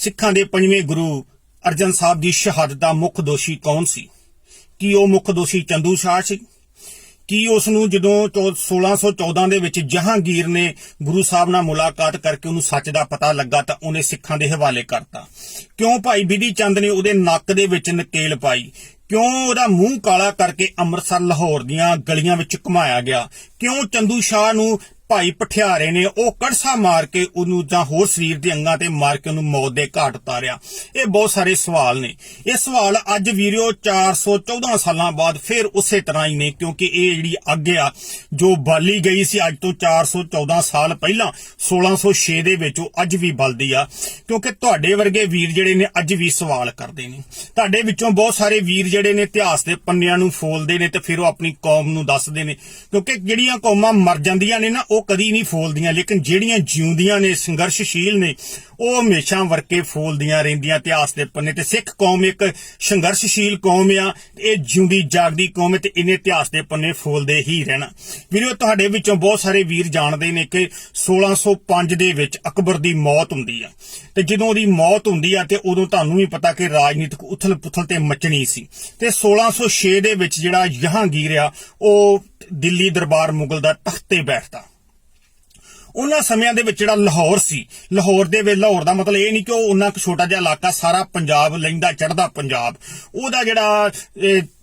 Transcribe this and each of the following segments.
ਸਿੱਖਾਂ ਦੇ ਪੰਜਵੇਂ ਗੁਰੂ ਅਰਜਨ ਸਾਹਿਬ ਦੀ ਸ਼ਹਾਦਤ ਦਾ ਮੁੱਖ ਦੋਸ਼ੀ ਕੌਣ ਸੀ? ਕੀ ਉਹ ਮੁੱਖ ਦੋਸ਼ੀ ਚੰਦੂ ਸ਼ਾਹ ਸੀ? ਕੀ ਉਸ ਨੂੰ ਜਦੋਂ ਚੌ- 1614 ਦੇ ਵਿੱਚ ਜਹਾਂਗੀਰ ਨੇ ਗੁਰੂ ਸਾਹਿਬ ਨਾਲ ਮੁਲਾਕਾਤ ਕਰਕੇ ਉਹਨੂੰ ਸੱਚ ਦਾ ਪਤਾ ਲੱਗਾ ਤਾਂ ਉਹਨੇ ਸਿੱਖਾਂ ਦੇ ਹਵਾਲੇ ਕਰਤਾ। ਕਿਉਂ ਭਾਈ ਬਿਧੀ ਚੰਦ ਨੇ ਉਹਦੇ ਨੱਕ ਦੇ ਵਿੱਚ ਨਕੇਲ ਪਾਈ? ਕਿਉਂ ਉਹਦਾ ਮੂੰਹ ਕਾਲਾ ਕਰਕੇ ਅੰਮ੍ਰਿਤਸਰ, ਲਾਹੌਰ ਦੀਆਂ ਗਲੀਆਂ ਵਿੱਚ ਘੁਮਾਇਆ ਗਿਆ? ਕਿਉਂ ਚੰਦੂ ਸ਼ਾਹ ਨੂੰ ਭਾਈ ਪਠਿਆਰੇ ਨੇ ਉਹ ਕੜਸਾ ਮਾਰ ਕੇ ਉਹਨੂੰ ਜਾਂ ਹੋਰ ਸਰੀਰ ਦੇ ਅੰਗਾਂ ਤੇ ਮਾਰ ਕੇ ਉਹਨੂੰ ਮੌਤ ਦੇ ਘਾਟ ਉਤਾਰਿਆ। ਇਹ ਬਹੁਤ ਸਾਰੇ ਸਵਾਲ ਨੇ। ਇਹ ਸਵਾਲ ਅੱਜ ਵੀਰਿਓ 414 ਸਾਲਾਂ ਬਾਅਦ ਫਿਰ ਉਸੇ ਤਰ੍ਹਾਂ ਹੀ ਨੇ, ਕਿਉਂਕਿ ਇਹ ਜਿਹੜੀ ਅੱਗ ਆ, ਜੋ ਬਾਲੀ ਗਈ ਸੀ ਅੱਜ ਤੋਂ 414 ਸਾਲ ਪਹਿਲਾਂ 1606 ਦੇ ਵਿੱਚ ਉਹ ਅੱਜ ਵੀ ਬਲਦੀ ਆ। ਕਿਉਂਕਿ ਤੁਹਾਡੇ ਵਰਗੇ ਵੀਰ ਜਿਹੜੇ ਨੇ ਅੱਜ ਵੀ ਸਵਾਲ ਕਰਦੇ ਨੇ। ਤੁਹਾਡੇ ਵਿੱਚੋਂ ਬਹੁਤ ਸਾਰੇ ਵੀਰ ਜਿਹੜੇ ਨੇ ਇਤਿਹਾਸ ਦੇ ਪੰਨਿਆਂ ਨੂੰ ਫੋਲਦੇ ਨੇ ਤੇ ਫਿਰ ਉਹ ਆਪਣੀ ਕੌਮ ਨੂੰ ਦੱਸਦੇ ਨੇ। ਕਿਉਂਕਿ ਜਿਹੜੀਆਂ ਕੌਮਾਂ ਮਰ ਜਾਂਦੀਆਂ ਨੇ ਨਾ, ਉਹ ਉਹ ਕਦੀ ਨਹੀਂ ਫੋਲਦੀਆਂ, ਲੇਕਿਨ ਜਿਹੜੀਆਂ ਜਿਉਂਦੀਆਂ ਨੇ, ਸੰਘਰਸ਼ਸ਼ੀਲ ਨੇ, ਉਹ ਹਮੇਸ਼ਾ ਵਰਕੇ ਫੋਲਦੀਆਂ ਰਹਿੰਦੀਆਂ ਇਤਿਹਾਸ ਦੇ ਪੰਨੇ। ਤੇ ਸਿੱਖ ਕੌਮ ਇੱਕ ਸੰਘਰਸ਼ਸ਼ੀਲ ਕੌਮ ਆ ਇਹ ਜਿਉਂਦੀ, ਜਾਗਦੀ ਕੌਮ ਹੈ, ਤੇ ਇਹਨੇ ਇਤਿਹਾਸ ਦੇ ਪੰਨੇ ਫੋਲਦੇ ਹੀ ਰਹਿਣਾ। ਵੀਰੋ, ਤੁਹਾਡੇ ਵਿੱਚੋਂ ਬਹੁਤ ਸਾਰੇ ਵੀਰ ਜਾਣਦੇ ਨੇ ਕਿ 1605 ਦੇ ਵਿੱਚ ਅਕਬਰ ਦੀ ਮੌਤ ਹੁੰਦੀ ਆ। ਤੇ ਜਦੋਂ ਉਹਦੀ ਮੌਤ ਹੁੰਦੀ ਆ, ਤੇ ਉਦੋਂ ਤੁਹਾਨੂੰ ਵੀ ਪਤਾ ਕਿ ਰਾਜਨੀਤਿਕ ਉਥਲ ਪੁਥਲ ਤੇ ਮਚਣੀ ਸੀ। ਤੇ 1606 ਦੇ ਵਿੱਚ ਜਿਹੜਾ ਜਹਾਂਗੀਰ ਆ, ਉਹ ਦਿੱਲੀ ਦਰਬਾਰ ਮੁਗਲ ਦਾ ਤਖ਼ਤੇ ਬੈਠਦਾ। ਉਹਨਾਂ ਸਮਿਆਂ ਦੇ ਵਿੱਚ ਜਿਹੜਾ ਲਾਹੌਰ ਸੀ, ਲਾਹੌਰ ਦੇ ਵਿੱਚ ਲਾਹੌਰ ਦਾ ਮਤਲਬ ਇਹ ਨਹੀਂ ਕਿ ਉਹ ਉਹਨਾਂ ਕੁ ਛੋਟਾ ਜਿਹਾ ਇਲਾਕਾ ਸਾਰਾ ਪੰਜਾਬ ਲੈਂਦਾ ਚੜਦਾ ਪੰਜਾਬ। ਉਹਦਾ ਜਿਹੜਾ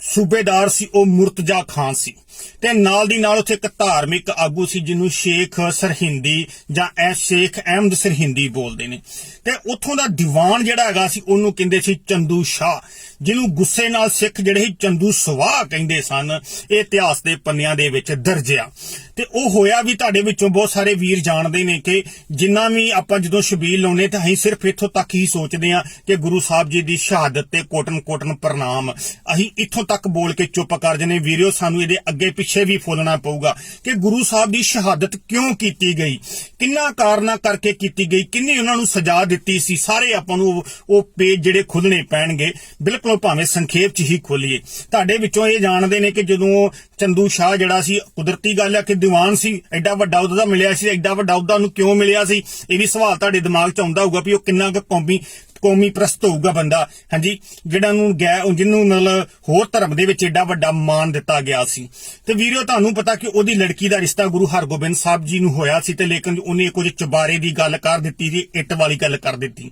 ਸੂਬੇਦਾਰ ਸੀ, ਉਹ ਮੁਰਤਜ਼ਾ ਖਾਨ ਸੀ। ਤੇ ਨਾਲ ਦੀ ਨਾਲ ਉੱਥੇ ਇੱਕ ਧਾਰਮਿਕ ਆਗੂ ਸੀ ਜਿਹਨੂੰ ਸ਼ੇਖ ਸਰਹਿੰਦੀ ਜਾਂ ਐ ਸ਼ੇਖ ਅਹਿਮਦ ਸਰਹਿੰਦੀ ਬੋਲਦੇ ਨੇ। ਤੇ ਉੱਥੋਂ ਦਾ ਦੀਵਾਨ ਜਿਹੜਾ ਹੈਗਾ ਸੀ, ਉਹਨੂੰ ਕਹਿੰਦੇ ਸੀ ਚੰਦੂ ਸ਼ਾਹ, ਜਿਹਨੂੰ ਗੁੱਸੇ ਨਾਲ ਸਿੱਖ ਜਿਹੜੇ ਸੀ ਚੰਦੂ ਸਵਾਹ ਕਹਿੰਦੇ ਸਨ, ਇਹ ਇਤਿਹਾਸ ਦੇ ਪੰਨਿਆਂ ਦੇ ਵਿੱਚ ਦਰਜਿਆ ਤੇ ਉਹ ਹੋਇਆ ਵੀ ਤੁਹਾਡੇ ਵਿੱਚੋਂ ਬਹੁਤ ਸਾਰੇ ਵੀਰ ਜਾਣਦੇ ਨੇ ਕਿ ਜਿੰਨਾ ਵੀ ਆਪਾਂ ਜਦੋਂ ਸ਼ਬੀਲ ਲਾਉਨੇ ਤਾਂ ਅਸੀਂ ਸਿਰਫ ਇੱਥੋਂ ਤੱਕ ਹੀ ਸੋਚਦੇ ਆ ਕਿ ਗੁਰੂ ਸਾਹਿਬ ਜੀ ਦੀ ਸ਼ਹਾਦਤ ਤੇ ਕੋਟਨ ਕੋਟਨ ਪ੍ਰਣਾਮ। ਅਸੀਂ ਇੱਥੋਂ ਤੱਕ ਬੋਲ ਕੇ ਚੁੱਪ ਕਰ ਜਨੇ ਵੀਰਿਓ, ਸਾਨੂੰ ਇਹਦੇ ਅੱਗੇ ਪਿੱਛੇ ਵੀ ਫੁੱਲਣਾ ਪਊਗਾ ਕਿ ਗੁਰੂ ਸਾਹਿਬ ਦੀ ਸ਼ਹਾਦਤ ਕਿਉਂ ਕੀਤੀ ਗਈ? ਕਿੰਨਾ ਕਾਰਨਾਂ ਕਰਕੇ ਕੀਤੀ ਗਈ? ਕਿੰਨੀ ਉਹਨਾਂ ਨੂੰ ਸਜ਼ਾ ਦਿੱਤੀ ਸੀ? ਸਾਰੇ ਆਪਾਂ ਨੂੰ ਉਹ- ਪੇਜ ਜਿਹੜੇ ਖੁੱਲਣੇ ਪੈਣਗੇ, ਬਿਲਕੁਲ ਭਾਵੇਂ ਸੰਖੇਪ ਚ ਹੀ ਖੋਲੀਏ। ਤੁਹਾਡੇ ਵਿੱਚੋਂ ਇਹ ਜਾਣਦੇ ਨੇ ਕਿ ਜਦੋਂ ਚੰਦੂ ਸ਼ਾਹ ਜਿਹੜਾ ਸੀ, ਕੁਦਰਤੀ ਗੱਲ ਹੈ ਕਿ ਦੀਵਾਨ ਸੀ, ਐਡਾ ਵੱਡਾ ਉਹਦਾ ਮਿਲਿਆ ਸੀ, ਐਡਾ ਵੱਡਾ ਉਹਦਾ ਉਹਨੂੰ ਕਿਉਂ ਮਿਲਿਆ ਸੀ? ਇਹ ਵੀ ਸਵਾਲ ਤੁਹਾਡੇ ਦਿਮਾਗ 'ਚ ਆਉਂਦਾ ਹੋਊਗਾ ਵੀ ਉਹ ਕਿੰਨਾ ਕੁ ਕੌਮੀ ਕੌਮੀ ਪ੍ਰਸਤ ਹੋਊਗਾ ਬੰਦਾ। ਹਾਂਜੀ, ਜਿਹੜਾ ਨੂੰ ਗੈ ਜਿਹਨੂੰ ਮਤਲਬ ਹੋਰ ਧਰਮ ਦੇ ਵਿੱਚ ਏਡਾ ਵੱਡਾ ਮਾਣ ਦਿੱਤਾ ਗਿਆ ਸੀ। ਤੇ ਵੀਰੋ, ਤੁਹਾਨੂੰ ਪਤਾ ਕਿ ਉਹਦੀ ਲੜਕੀ ਦਾ ਰਿਸ਼ਤਾ ਗੁਰੂ ਹਰਗੋਬਿੰਦ ਸਾਹਿਬ ਜੀ ਨੂੰ ਹੋਇਆ ਸੀ ਤੇ ਲੇਕਿਨ ਉਹਨੇ ਕੁਝ ਚਬਾਰੇ ਦੀ ਗੱਲ ਕਰ ਦਿੱਤੀ ਸੀ, ਇੱਟ ਵਾਲੀ ਗੱਲ ਕਰ ਦਿੱਤੀ।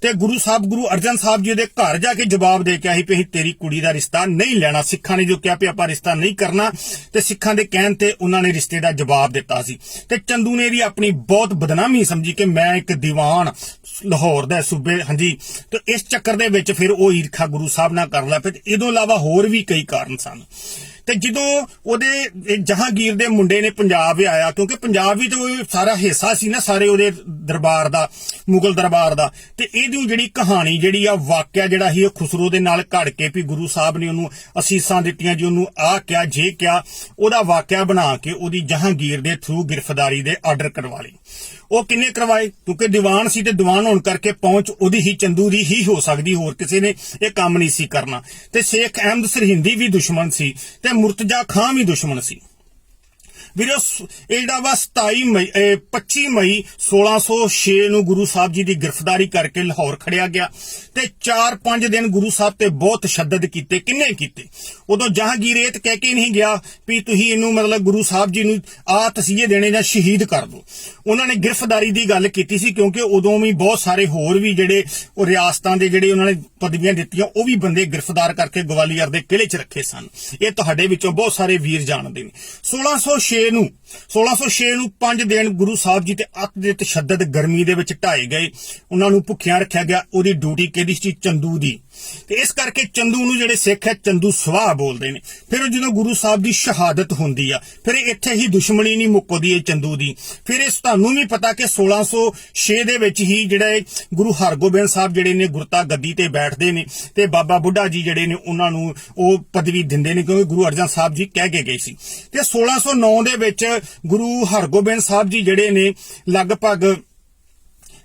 ਤੇ ਗੁਰੂ ਸਾਹਿਬ, ਗੁਰੂ ਅਰਜਨ ਸਾਹਿਬ ਜੀ ਦੇ ਘਰ ਜਾ ਕੇ ਜਵਾਬ ਦੇ ਕੇ ਆਹੀ ਵੀ ਤੇਰੀ ਕੁੜੀ ਦਾ ਰਿਸ਼ਤਾ ਨਹੀਂ ਲੈਣਾ। ਸਿੱਖਾਂ ਨੇ ਜੋ ਕਿਹਾ ਵੀ ਆਪਾਂ ਰਿਸ਼ਤਾ ਨਹੀਂ ਕਰਨਾ, ਤੇ ਸਿੱਖਾਂ ਦੇ ਕਹਿਣ ਤੇ ਉਹਨਾਂ ਨੇ ਰਿਸ਼ਤੇ ਦਾ ਜਵਾਬ ਦਿੱਤਾ ਸੀ। ਤੇ ਚੰਦੂ ਨੇ ਵੀ ਆਪਣੀ ਬਹੁਤ ਬਦਨਾਮੀ ਸਮਝੀ ਕਿ ਮੈਂ ਇੱਕ ਦੀਵਾਨ ਲਾਹੌਰ ਦਾ ਸੂਬੇ, ਹਾਂਜੀ, ਤੇ ਇਸ ਚੱਕਰ ਦੇ ਵਿੱਚ ਫਿਰ ਉਹ ਈਰਖਾ ਗੁਰੂ ਸਾਹਿਬ ਨਾਲ ਕਰ ਲੱਗ ਪਏ ਤੇ ਇਹਦੋਂ ਇਲਾਵਾ ਹੋਰ ਵੀ ਕਈ ਕਾਰਨ ਸਨ। ਤੇ ਜਦੋਂ ਉਹਦੇ ਜਹਾਂਗੀਰ ਦੇ ਮੁੰਡੇ ਨੇ ਪੰਜਾਬ ਆਇਆ, ਕਿਉਂਕਿ ਪੰਜਾਬ ਵੀ ਤਾਂ ਸਾਰਾ ਹਿੱਸਾ ਸੀ ਨਾ ਸਾਰੇ ਉਹਦੇ ਦਰਬਾਰ ਦਾ, ਮੁਗਲ ਦਰਬਾਰ ਦਾ, ਤੇ ਇਹਦੀ ਜਿਹੜੀ ਕਹਾਣੀ ਜਿਹੜੀ ਆ, ਵਾਕਿਆ ਜਿਹੜਾ ਸੀ, ਉਹ ਖੁਸਰੋ ਦੇ ਨਾਲ ਘੜ ਕੇ ਵੀ ਗੁਰੂ ਸਾਹਿਬ ਨੇ ਉਹਨੂੰ ਅਸੀਸਾਂ ਦਿੱਤੀਆਂ ਜੀ, ਉਹਨੂੰ ਆਹ ਕਿਹਾ, ਜੇ ਕਿਹਾ, ਉਹਦਾ ਵਾਕਿਆ ਬਣਾ ਕੇ ਉਹਦੀ ਜਹਾਂਗੀਰ ਦੇ ਥਰੂ ਗ੍ਰਿਫਤਾਰੀ ਦੇ ਆਰਡਰ ਕਰਵਾ ਲਈ ਉਹ ਕਿੰਨੇ ਕਰਵਾਏ? ਕਿਉਂਕਿ ਦੀਵਾਨ ਸੀ ਤੇ ਦੀਵਾਨ ਹੋਣ ਕਰਕੇ ਪਹੁੰਚ ਉਹਦੀ ਹੀ ਚੰਦੂ ਦੀ ਹੀ ਹੋ ਸਕਦੀ, ਹੋਰ ਕਿਸੇ ਨੇ ਇਹ ਕੰਮ ਨਹੀਂ ਸੀ ਕਰਨਾ। ਤੇ ਸ਼ੇਖ ਅਹਿਮਦ ਸਰਹਿੰਦੀ ਵੀ ਦੁਸ਼ਮਣ ਸੀ ਤੇ ਮੁਰਤਜ਼ਾ ਖਾਨ ਵੀ ਦੁਸ਼ਮਣ ਸੀ। ਵੀਰੋ ਸ- ਇਹ ਜਿਹੜਾ ਵਾ 27 ਮਈ, ਇਹ 25 ਮਈ 1606 ਨੂੰ ਗੁਰੂ ਸਾਹਿਬ ਜੀ ਦੀ ਗ੍ਰਿਫਤਾਰੀ ਕਰਕੇ ਲਾਹੌਰ ਖੜਿਆ ਗਿਆ ਤੇ 4-5 ਦਿਨ ਗੁਰੂ ਸਾਹਿਬ ਤੇ ਬਹੁਤ ਤਸ਼ੱਦਦ ਕੀਤੇ। ਕਿੰਨੇ ਕੀਤੇ? ਉਦੋਂ ਜਹਾਂਗੀਰ ਇਹ ਕਹਿ ਕੇ ਨਹੀਂ ਗਿਆ ਵੀ ਤੁਸੀਂ ਇਹਨੂੰ ਮਤਲਬ ਗੁਰੂ ਸਾਹਿਬ ਜੀ ਨੂੰ ਆ ਤਸੀਹੇ ਦੇਣੇ ਜਾਂ ਸ਼ਹੀਦ ਕਰ ਦਿਓ ਉਹਨਾਂ ਨੇ ਗ੍ਰਿਫਤਾਰੀ ਦੀ ਗੱਲ ਕੀਤੀ ਸੀ ਕਿਉਂਕਿ ਉਦੋਂ ਵੀ ਬਹੁਤ ਸਾਰੇ ਹੋਰ ਵੀ ਜਿਹੜੇ ਉਹ ਰਿਆਸਤਾਂ ਦੇ ਜਿਹੜੇ ਉਹਨਾਂ ਨੇ ਪਦਵੀਆਂ ਦਿੱਤੀਆਂ, ਉਹ ਵੀ ਬੰਦੇ ਗ੍ਰਿਫਤਾਰ ਕਰਕੇ ਗਵਾਲੀਅਰ ਦੇ ਕਿਲੇ 'ਚ ਰੱਖੇ ਸਨ। ਇਹ ਤੁਹਾਡੇ ਵਿੱਚੋਂ ਬਹੁਤ ਸਾਰੇ ਵੀਰ ਜਾਣਦੇ ਨੇ। 1606 ਨੂੰ 1606 ਨੂੰ 5 ਦਿਨ ਗੁਰੂ ਸਾਹਿਬ ਜੀ ਤੇ ਅੱਤ ਦੇ ਤਸ਼ੱਦਦ ਗਰਮੀ ਦੇ ਵਿੱਚ ਢਾਏ ਗਏ। ਉਹਨਾਂ ਨੂੰ ਭੁੱਖਿਆਂ ਰੱਖਿਆ ਗਿਆ ਉਹਦੀ ਡਿਊਟੀ ਕਿਹਦੀ ਸੀ? ਚੰਦੂ ਦੀ। ਤੇ ਇਸ ਕਰਕੇ ਚੰਦੂ ਨੂੰ ਜਿਹੜੇ ਸਿੱਖ ਹੈ, ਚੰਦੂ ਸਵਾਹ ਬੋਲਦੇ ਨੇ। ਫਿਰ ਜਦੋਂ ਗੁਰੂ ਸਾਹਿਬ ਦੀ ਸ਼ਹਾਦਤ ਹੁੰਦੀ ਆ, ਫਿਰ ਇੱਥੇ ਹੀ ਦੁਸ਼ਮਣੀ ਨਹੀਂ ਮੁੱਕਦੀ ਇਹ ਚੰਦੂ ਦੀ। ਫਿਰ ਇਸ ਤੁਹਾਨੂੰ ਵੀ ਪਤਾ ਕਿ 1606 ਦੇ ਵਿੱਚ ਹੀ ਜਿਹੜਾ ਗੁਰੂ ਹਰਗੋਬਿੰਦ ਸਾਹਿਬ ਜਿਹੜੇ ਨੇ ਗੁਰਤਾ ਗੱਦੀ ਤੇ ਬੈਠਦੇ ਨੇ ਤੇ ਬਾਬਾ ਬੁੱਢਾ ਜੀ ਜਿਹੜੇ ਨੇ ਉਹਨਾਂ ਨੂੰ ਉਹ ਪਦਵੀ ਦਿੰਦੇ ਨੇ ਕਿਉਂਕਿ ਗੁਰੂ ਅਰਜਨ ਸਾਹਿਬ ਜੀ ਕਹਿ ਕੇ ਗਏ ਸੀ। ਤੇ 1609 ਦੇ ਵਿੱਚ ਗੁਰੂ ਹਰਗੋਬਿੰਦ ਸਾਹਿਬ ਜੀ ਜਿਹੜੇ ਨੇ ਲਗਭਗ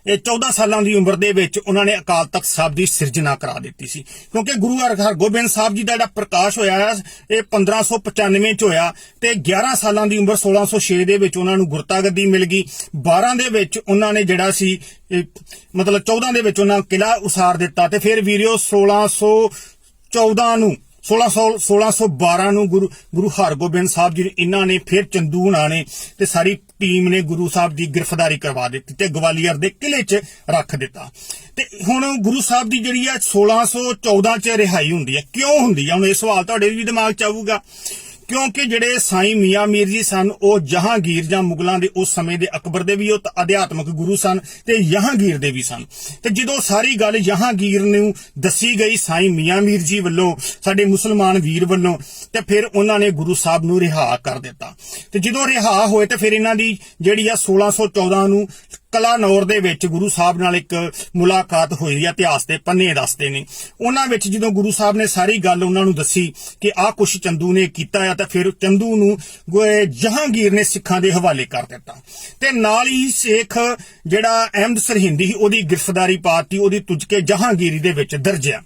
ਇਹ 14 ਸਾਲਾਂ ਦੀ ਉਮਰ ਦੇ ਵਿੱਚ ਉਹਨਾਂ ਨੇ ਅਕਾਲ ਤਖਤ ਸਾਹਿਬ ਦੀ ਸਿਰਜਣਾ ਕਰਾ ਦਿੱਤੀ ਸੀ। ਕਿਉਂਕਿ ਗੁਰੂ ਹਰਗੋਬਿੰਦ ਸਾਹਿਬ ਜੀ ਦਾ ਜਿਹੜਾ ਪ੍ਰਕਾਸ਼ ਹੋਇਆ ਹੈ, ਇਹ 1595 ਚ ਹੋਇਆ ਤੇ 11 ਸਾਲਾਂ ਦੀ ਉਮਰ 1606 ਦੇ ਵਿੱਚ ਉਹਨਾਂ ਨੂੰ ਗੁਰਤਾਗੱਦੀ ਮਿਲ ਗਈ। 12 ਦੇ ਵਿੱਚ ਉਹਨਾਂ ਨੇ ਜਿਹੜਾ ਸੀ ਮਤਲਬ 14 ਦੇ ਵਿੱਚ ਉਹਨਾਂ ਕਿਲਾ ਉਸਾਰ ਦਿੱਤਾ ਤੇ ਫਿਰ ਵੀਰਿਓ 1614 ਨੂੰ 1600 1612 ਨੂੰ ਗੁਰੂ ਗੁਰੂ ਹਰਗੋਬਿੰਦ ਸਾਹਿਬ ਜੀ ਨੇ ਇਹਨਾਂ ਨੇ ਫਿਰ ਚੰਦੂ ਹੁਣਾਂ ਨੇ ਤੇ ਸਾਰੀ ਟੀਮ ਨੇ ਗੁਰੂ ਸਾਹਿਬ ਦੀ ਗ੍ਰਿਫਤਾਰੀ ਕਰਵਾ ਦਿੱਤੀ ਤੇ ਗਵਾਲੀਅਰ ਦੇ ਕਿਲੇ 'ਚ ਰੱਖ ਦਿੱਤਾ। ਤੇ ਹੁਣ ਗੁਰੂ ਸਾਹਿਬ ਦੀ ਜਿਹੜੀ ਹੈ 1614 'ਚ ਰਿਹਾਈ ਹੁੰਦੀ ਹੈ ਕਿਉਂ ਹੁੰਦੀ ਹੈ ਹੁਣ ਇਹ ਸਵਾਲ ਤੁਹਾਡੇ ਵੀ ਦਿਮਾਗ 'ਚ ਆਊਗਾ। ਕਿਉਂਕਿ ਜਿਹੜੇ ਸਾਈਂ ਮੀਆਂ ਮੀਰ ਜੀ ਸਨ, ਉਹ ਜਹਾਂਗੀਰ ਜਾਂ ਮੁਗਲਾਂ ਦੇ ਉਸ ਸਮੇਂ ਦੇ ਅਕਬਰ ਦੇ ਵੀ ਉਹ ਤ- ਅਧਿਆਤਮਕ ਗੁਰੂ ਸਨ ਤੇ ਜਹਾਂਗੀਰ ਦੇ ਵੀ ਸਨ। ਤੇ ਜਦੋਂ ਸਾਰੀ ਗੱਲ ਜਹਾਂਗੀਰ ਨੂੰ ਦੱਸੀ ਗਈ ਸਾਈਂ ਮੀਆਂ ਮੀਰ ਜੀ ਵੱਲੋਂ, ਸਾਡੇ ਮੁਸਲਮਾਨ ਵੀਰ ਵੱਲੋਂ, ਤੇ ਫਿਰ ਉਹਨਾਂ ਨੇ ਗੁਰੂ ਸਾਹਿਬ ਨੂੰ ਰਿਹਾ ਕਰ ਦਿੱਤਾ। ਤੇ ਜਦੋਂ ਰਿਹਾ ਹੋਏ ਤੇ ਫਿਰ ਇਹਨਾਂ ਦੀ ਜਿਹੜੀ ਆ 1614 ਨੂੰ ਕਲਾਨੌਰ ਦੇ ਵਿੱਚ ਗੁਰੂ ਸਾਹਿਬ ਨਾਲ ਇੱਕ ਮੁਲਾਕਾਤ ਹੋਈ ਹੈ ਇਤਿਹਾਸ ਦੇ ਪੰਨੇ ਦੱਸਦੇ ਨੇ। ਉਹਨਾਂ ਵਿੱਚ ਜਦੋਂ ਗੁਰੂ ਸਾਹਿਬ ਨੇ ਸਾਰੀ ਗੱਲ ਉਹਨਾਂ ਨੂੰ ਦੱਸੀ ਕਿ ਆਹ ਕੁਛ ਚੰਦੂ ਨੇ ਕੀਤਾ ਆ ਤਾਂ ਫਿਰ ਚੰਦੂ ਨੂੰ ਜਹਾਂਗੀਰ ਨੇ ਸਿੱਖਾਂ ਦੇ ਹਵਾਲੇ ਕਰ ਦਿੱਤਾ। ਤੇ ਨਾਲ ਹੀ ਸੇਖ ਜਿਹੜਾ ਅਹਿਮਦ ਸਰਹਿੰਦੀ ਸੀ, ਉਹਦੀ ਗ੍ਰਿਫਤਾਰੀ ਪਾਤੀ ਉਹਦੀ ਤੁਜ ਕੇ ਜਹਾਂਗੀਰੀ ਦੇ ਵਿੱਚ ਦਰਜਿਆ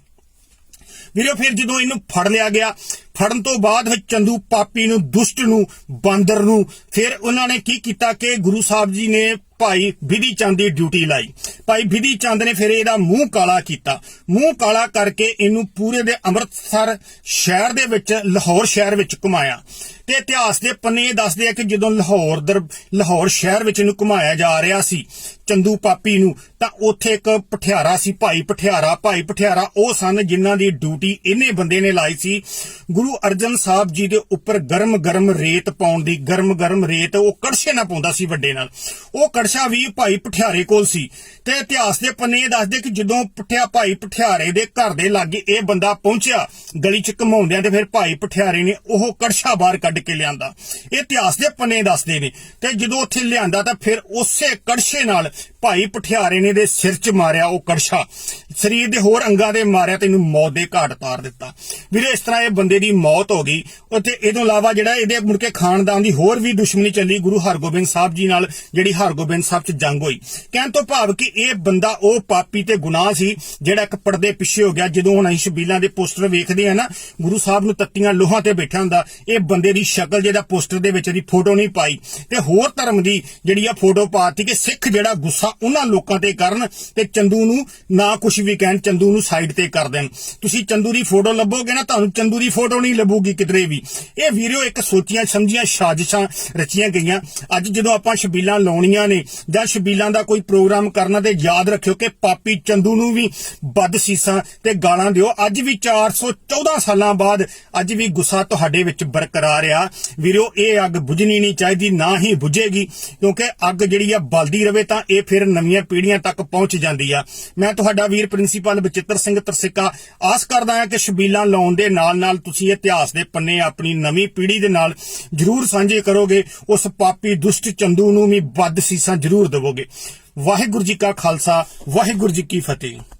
ਵੀਰੋ ਫਿਰ ਜਦੋਂ ਇਹਨੂੰ ਫੜ ਲਿਆ ਗਿਆ ਫੜਨ ਤੋਂ ਬਾਅਦ ਫਿਰ ਚੰਦੂ ਪਾਪੀ ਨੂੰ ਦੁਸ਼ਟ ਨੂੰ ਬਾਂਦਰ ਨੂੰ ਫਿਰ ਉਹਨਾਂ ਨੇ ਕੀ ਕੀਤਾ ਕਿ ਗੁਰੂ ਸਾਹਿਬ ਜੀ ਨੇ ਭਾਈ ਵਿਧੀ ਚੰਦ ਦੀ ਡਿਊਟੀ ਲਾਈ। ਭਾਈ ਵਿਧੀ ਚੰਦ ਨੇ ਫਿਰ ਇਹਦਾ ਮੂੰਹ ਕਾਲਾ ਕੀਤਾ। ਮੂੰਹ ਕਾਲਾ ਕਰਕੇ ਇਹਨੂੰ ਪੂਰੇ ਦੇ ਅੰਮ੍ਰਿਤਸਰ ਸ਼ਹਿਰ ਦੇ ਵਿੱਚ, ਲਾਹੌਰ ਸ਼ਹਿਰ ਵਿੱਚ ਘੁਮਾਇਆ। ਤੇ ਇਤਿਹਾਸ ਦੇ ਪੰਨੇ ਇਹ ਦੱਸਦੇ ਆ ਕਿ ਜਦੋਂ ਲਾਹੌਰ ਦਰ, ਲਾਹੌਰ ਸ਼ਹਿਰ ਵਿੱਚ ਇਹਨੂੰ ਘੁਮਾਇਆ ਜਾ ਰਿਹਾ ਸੀ, ਚੰਦੂ ਪਾਪੀ ਨੂੰ, ਤਾਂ ਉੱਥੇ ਇੱਕ ਪਠਿਆਰਾ ਸੀ, ਭਾਈ ਪਠਿਆਰਾ ਭਾਈ ਪਠਿਆਰਾ, ਉਹ ਸਨ ਜਿਨ੍ਹਾਂ ਦੀ ਡਿਊਟੀ ਇਹਨੇ ਬੰਦੇ ਨੇ ਲਾਈ ਸੀ। ਗੁਰੂ ਅਰਜਨ ਸਾਹਿਬ ਜੀ ਦੇ ਉੱਪਰ ਗਰਮ ਗਰਮ ਰੇਤ ਪਾਉਣ ਦੀ ਗਰਮ ਗਰਮ ਰੇਤ, ਉਹ ਕੜਛੇ ਨਾਲ ਪਾਉਂਦਾ ਸੀ ਵੱਡੇ ਨਾਲ। ਉਹ ਕੜਛਾ ਵੀ ਭਾਈ ਪਠਿਆਰੇ ਕੋਲ ਸੀ। ਤੇ ਇਤਿਹਾਸ ਦੇ ਪੰਨੇ ਇਹ ਦੱਸਦੇ ਕਿ ਜਦੋਂ ਪਠਿਆ ਭਾਈ ਪਠਿਆਰੇ ਦੇ ਘਰ ਦੇ ਲਾਗੇ ਇਹ ਬੰਦਾ ਪਹੁੰਚਿਆ, ਗਲੀ ਚ ਘਮਾਉਂਦਿਆਂ ਤੇ ਫਿਰ ਭਾਈ ਪਠਿਆਰੇ ਨੇ ਉਹ ਕੜਛਾ ਬਾਹਰ ਕੱਢ ਕੇ ਲਿਆਂਦਾ। ਇਹ ਇਤਿਹਾਸ ਦੇ ਪੰਨੇ ਦੱਸਦੇ ਨੇ। ਤੇ ਜਦੋਂ ਉੱਥੇ ਲਿਆਂਦਾ ਤਾਂ ਫਿਰ ਉਸੇ ਕੜਛੇ ਨਾਲ ਭਾਈ ਪਠਿਆਰੇ ਨੇ ਦੇ ਸਿਰ 'ਚ ਮਾਰਿਆ ਉਹ ਕੜਛਾ। ਸਰੀਰ ਦੇ ਹੋਰ ਅੰਗਾਂ ਦੇ ਮਾਰਿਆ ਤੇ ਇਹਨੂੰ ਮੌਤ ਦੇ ਘਾਟ ਤਾਰ ਦਿੱਤਾ। ਵੀਰੇ, ਇਸ ਤਰ੍ਹਾਂ ਇਹ ਬੰਦੇ ਦੀ ਮੌਤ ਹੋ ਗਈ। ਉੱਥੇ ਇਹ ਤੋਂ ਇਲਾਵਾ ਜਿਹੜਾ ਇਹਦੇ ਮੁੜ ਕੇ ਖਾਨਦਾਨ ਦੀ ਹੋਰ ਵੀ ਦੁਸ਼ਮਣੀ ਚੱਲੀ, ਗੁਰੂ ਹਰਗੋਬਿੰਦ ਸਾਹਿਬ ਜੀ ਨਾਲ, ਜਿਹੜੀ ਹਰਗੋਬਿੰਦ ਸਾਹਿਬ 'ਚ ਜੰਗ ਹੋਈ। ਕਹਿਣ ਤੋਂ ਭਾਵ ਕਿ ਇਹ ਬੰਦਾ ਉਹ ਪਾਪੀ ਤੇ ਗੁਨਾਹ ਸੀ, ਜਿਹੜਾ ਇੱਕ ਪਰਦੇ ਪਿੱਛੇ ਹੋ ਗਿਆ। ਜਦੋਂ ਹੁਣ ਅਸੀਂ ਸ਼ਬੀਲਾਂ ਦੇ ਪੋਸਟਰ ਵੇਖਦੇ ਆ ਨਾ, ਗੁਰੂ ਸਾਹਿਬ ਨੂੰ ਤੱਤੀਆਂ ਲੋਹਾਂ ਤੇ ਬੈਠਾ ਹੁੰਦਾ, ਇਹ ਬੰਦੇ ਦੀ ਸ਼ਕਲ ਜਿਹਦਾ ਪੋਸਟਰ ਦੇ ਵਿੱਚ ਦੀ ਫੋਟੋ ਨਹੀਂ ਪਾਈ ਤੇ ਹੋਰ ਧਰਮ ਦੀ ਜਿਹੜੀ ਆ ਫੋਟੋ ਪਾਤੀ ਕਿ ਸਿੱਖ ਜਿਹੜਾ ਗੁੱਸਾ ਉਹਨਾਂ ਲੋਕਾਂ ਤੇ ਕਰਨ ਤੇ ਚੰਦੂ ਨੂੰ ਨਾ ਕੁਝ ਵੀ ਕਹਿਣ, ਚੰਦੂ ਨੂੰ ਸਾਈਡ ਤੇ ਕਰ ਦੇਣ। ਤੁਸੀਂ ਚੰਦੂ ਦੀ ਫੋਟੋ ਲੱਭੋਗੇ ਨਾ, ਤੁਹਾਨੂੰ ਚੰਦੂ ਦੀ ਫੋਟੋ ਨਹੀਂ ਲੱਭੂਗੀ ਕਿਧਰੇ ਵੀ। ਇਹ ਵੀਡੀਓ ਇੱਕ ਸੋਚੀਆਂ, ਸਮਝੀਆਂ ਸਾਜ਼ਿਸ਼ਾਂ ਰਚੀਆਂ ਗਈਆਂ। ਅੱਜ ਜਦੋਂ ਆਪਾਂ ਸ਼ਬੀਲਾਂ ਲਾਉਣੀਆਂ ਨੇ ਜਾਂ ਸ਼ਬੀਲਾਂ ਦਾ ਕੋਈ ਪ੍ਰੋਗਰਾਮ ਕਰਨਾ ਤੇ ਯਾਦ ਰੱਖਿਓ ਕਿ ਪਾਪੀ ਚੰਦੂ ਨੂੰ ਵੀ ਬੱਦ ਸੀਸਾਂ ਤੇ ਗਾਲਾਂ ਦਿਓ। ਅੱਜ ਵੀ 414 ਸਾਲਾਂ ਬਾਅਦ ਅੱਜ ਵੀ ਗੁੱਸਾ ਤੁਹਾਡੇ ਵਿੱਚ ਬਰਕਰਾਰ ਆ। ਵੀਰੋ, ਇਹ ਅੱਗ ਬੁਝਣੀ ਨਹੀਂ ਚਾਹੀਦੀ, ਨਾ ਹੀ ਬੁਝੇਗੀ। ਕਿਉਂਕਿ ਅੱਗ ਜਿਹੜੀ ਆ ਬਲਦੀ ਰਵੇ ਤਾਂ ਇਹ ਫਿਰ ਨਵੀਆਂ ਪੀੜ੍ਹੀਆਂ ਤੱਕ ਪਹੁੰਚ ਜਾਂਦੀ ਆ। ਮੈਂ ਤੁਹਾਡਾ ਵੀਰ ਪ੍ਰਿੰਸੀਪਲ ਬਚਿੱਤਰ ਸਿੰਘ ਤਰਸਿੱਕਾ ਆਸ ਕਰਦਾ ਹਾਂ ਕਿ ਸ਼ਬੀਲਾਂ ਲਾਉਣ ਦੇ ਨਾਲ ਨਾਲ ਤੁਸੀਂ ਇਤਿਹਾਸ ਦੇ ਪੰਨੇ ਆਪਣੀ ਨਵੀਂ ਪੀੜ੍ਹੀ ਦੇ ਨਾਲ ਜਰੂਰ ਸਾਂਝੇ ਕਰੋਗੇ। ਉਸ ਪਾਪੀ ਦੁਸ਼ਟ ਚੰਦੂ ਨੂੰ ਵੀ ਵੱਧ ਸੀਸਾਂ ਜਰੂਰ ਦੇਵੋਗੇ। ਵਾਹਿਗੁਰੂ ਜੀ ਕਾ ਖਾਲਸਾ, ਵਾਹਿਗੁਰੂ ਜੀ ਕੀ ਫਤਿਹ।